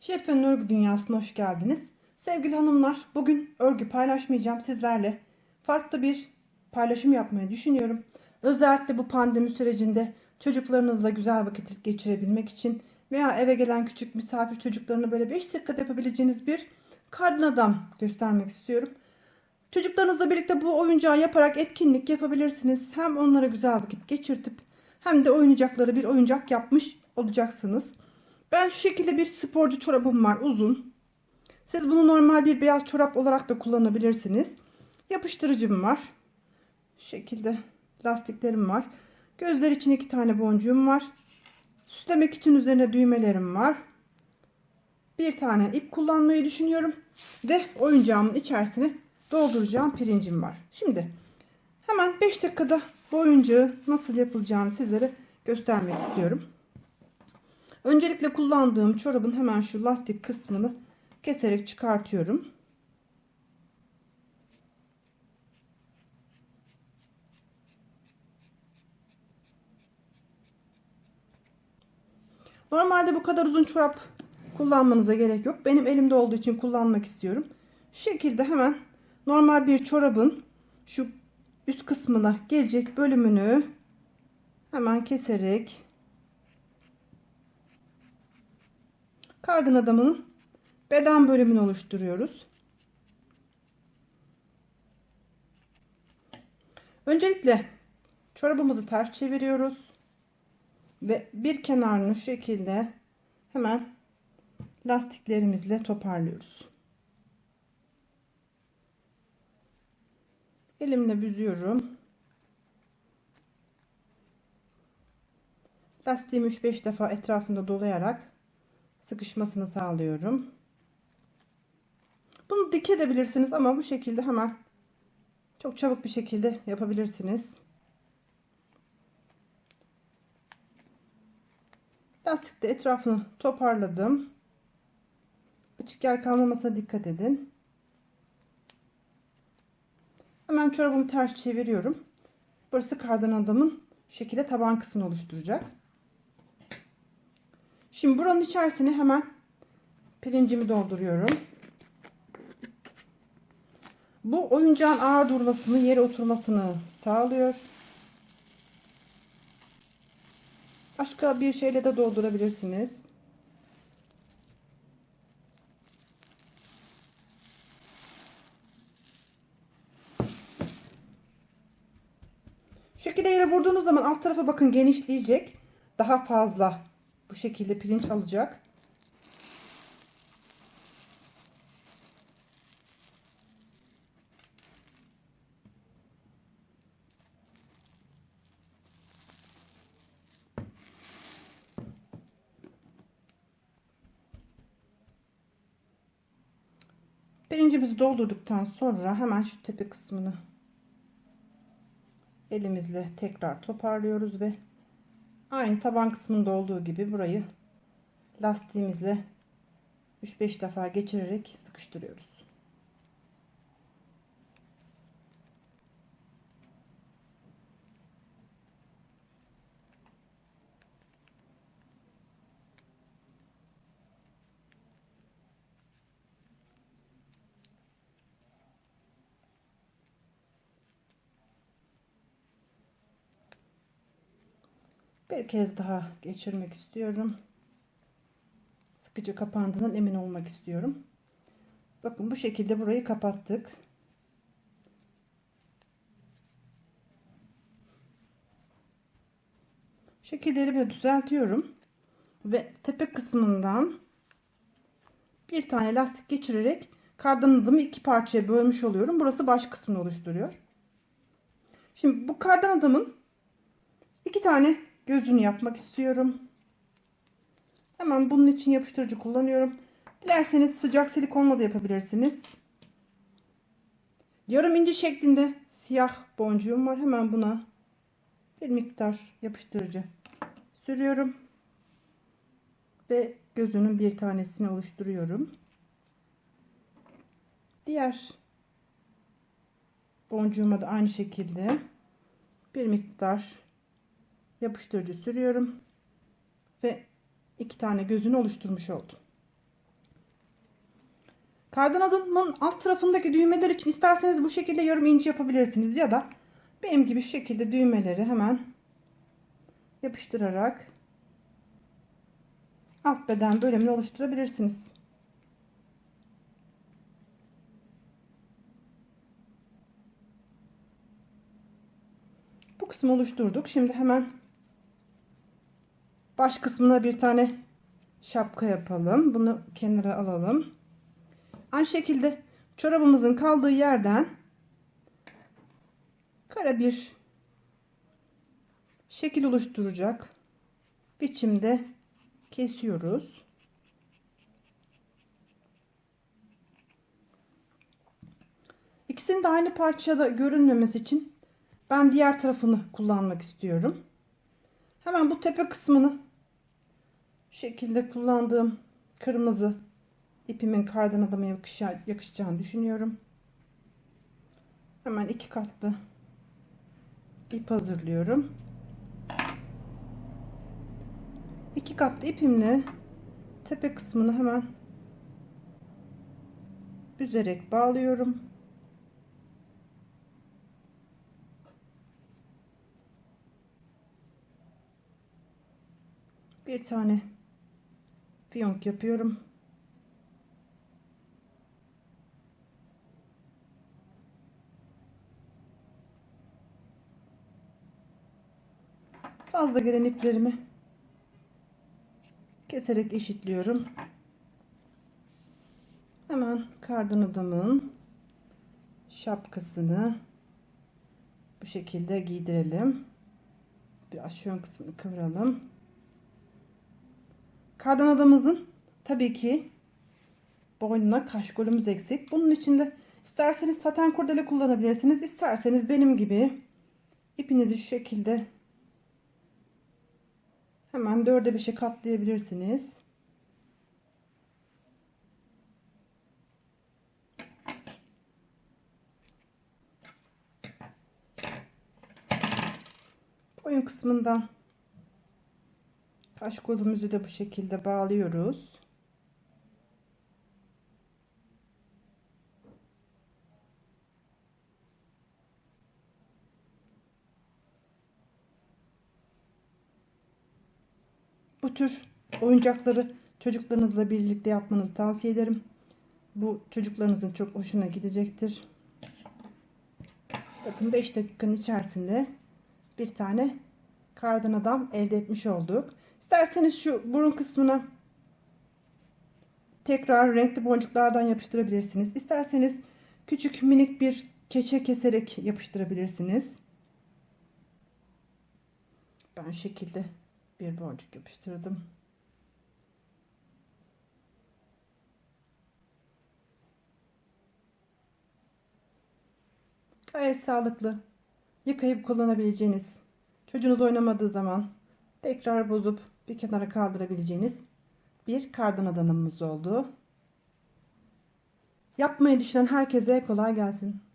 Şefin Örgü Dünyası'na hoş geldiniz. Sevgili hanımlar, bugün örgü paylaşmayacağım sizlerle. Farklı bir paylaşım yapmayı düşünüyorum. Özellikle bu pandemi sürecinde çocuklarınızla güzel vakit geçirebilmek için veya eve gelen küçük misafir çocuklarını böyle 5 dakikada yapabileceğiniz bir kardan adam göstermek istiyorum. Çocuklarınızla birlikte bu oyuncağı yaparak etkinlik yapabilirsiniz. Hem onlara güzel vakit geçirtip hem de oynayacakları bir oyuncak yapmış olacaksınız. Ben şu şekilde bir sporcu çorabım var uzun. Siz bunu normal bir beyaz çorap olarak da kullanabilirsiniz. Yapıştırıcım var. Şu şekilde lastiklerim var. Gözler için iki tane boncuğum var. Süslemek için üzerine düğmelerim var. Bir tane ip kullanmayı düşünüyorum. Ve oyuncağımın içerisine dolduracağım pirincim var. Şimdi hemen 5 dakikada bu nasıl yapılacağını sizlere göstermek istiyorum. Öncelikle kullandığım çorabın hemen şu lastik kısmını keserek çıkartıyorum. Normalde bu kadar uzun çorap kullanmanıza gerek yok. Benim elimde olduğu için kullanmak istiyorum. Şu şekilde hemen normal bir çorabın şu üst kısmına gelecek bölümünü hemen keserek kardan adamın beden bölümünü oluşturuyoruz. Öncelikle çorabımızı ters çeviriyoruz ve bir kenarını şu şekilde hemen lastiklerimizle toparlıyoruz. Elimle büzüyorum. Lastiğimi 3-5 defa etrafında dolayarak sıkışmasını sağlıyorum. Bunu dikebilirsiniz ama bu şekilde hemen çok çabuk bir şekilde yapabilirsiniz. Lastikte etrafını toparladım. Açık yer kalmamasına dikkat edin. Hemen çorabımı ters çeviriyorum. Burası kardan adamın şekilde taban kısmını oluşturacak. Şimdi buranın içerisine hemen pirincimi dolduruyorum. Bu oyuncağın ağır durmasını, yere oturmasını sağlıyor. Başka bir şeyle de doldurabilirsiniz. Şekilde yere vurduğunuz zaman alt tarafa bakın genişleyecek. Daha fazla bu şekilde pirinç alacak. Pirincimizi doldurduktan sonra hemen şu tepe kısmını elimizle tekrar toparlıyoruz ve aynı taban kısmında olduğu gibi burayı lastiğimizle 3-5 defa geçirerek sıkıştırıyoruz. Bir kez daha geçirmek istiyorum. Sıkıcı kapandığından emin olmak istiyorum. Bakın bu şekilde burayı kapattık. Şekillerimi düzeltiyorum. Ve tepe kısmından bir tane lastik geçirerek kardan adımı iki parçaya bölmüş oluyorum. Burası baş kısmını oluşturuyor. Şimdi bu kardan adamın iki tane gözünü yapmak istiyorum. Hemen bunun için yapıştırıcı kullanıyorum. Dilerseniz sıcak silikonla da yapabilirsiniz. Yarım inci şeklinde siyah boncuğum var. Hemen buna bir miktar yapıştırıcı sürüyorum. Ve gözünün bir tanesini oluşturuyorum. Diğer boncuğuma da aynı şekilde bir miktar yapıştırıcı sürüyorum ve iki tane gözünü oluşturmuş oldum. Kardan adımın alt tarafındaki düğmeler için isterseniz bu şekilde yarım inci yapabilirsiniz ya da benim gibi şu şekilde düğmeleri hemen yapıştırarak alt beden bölümünü oluşturabilirsiniz. Bu kısmı oluşturduk. Şimdi hemen baş kısmına bir tane şapka yapalım. Bunu kenara alalım. Aynı şekilde çorabımızın kaldığı yerden kare bir şekil oluşturacak biçimde kesiyoruz. İkisinin de aynı parçada görünmemesi için ben diğer tarafını kullanmak istiyorum. Hemen bu tepe kısmını şekilde kullandığım kırmızı ipimin kardan adama yakışa- yakışacağını düşünüyorum. Hemen iki katlı ip hazırlıyorum. İki katlı ipimle tepe kısmını hemen büzerek bağlıyorum. Bir tane fiyonk yapıyorum. Fazla gelen iplerimi keserek eşitliyorum. Hemen kardan adamın şapkasını bu şekilde giydirelim. Biraz şu ön kısmını kıvıralım. Kardan adamımızın tabii ki boynuna kaşkolumuz eksik. Bunun için de isterseniz saten kurdele kullanabilirsiniz. İsterseniz benim gibi ipinizi şu şekilde hemen dörde beşe katlayabilirsiniz. Boyun kısmından Kaş kolumuzu da bu şekilde bağlıyoruz. Bu tür oyuncakları çocuklarınızla birlikte yapmanızı tavsiye ederim. Bu çocuklarınızın çok hoşuna gidecektir. Bakın 5 dakikanın içerisinde bir tane kardan adam elde etmiş olduk. İsterseniz şu burun kısmına tekrar renkli boncuklardan yapıştırabilirsiniz. İsterseniz küçük minik bir keçe keserek yapıştırabilirsiniz. Ben şekilde bir boncuk yapıştırdım. Gayet sağlıklı. Yıkayıp kullanabileceğiniz, çocuğunuz oynamadığı zaman tekrar bozup bir kenara kaldırabileceğiniz bir kardan adamımız oldu. Yapmayı düşünen herkese kolay gelsin.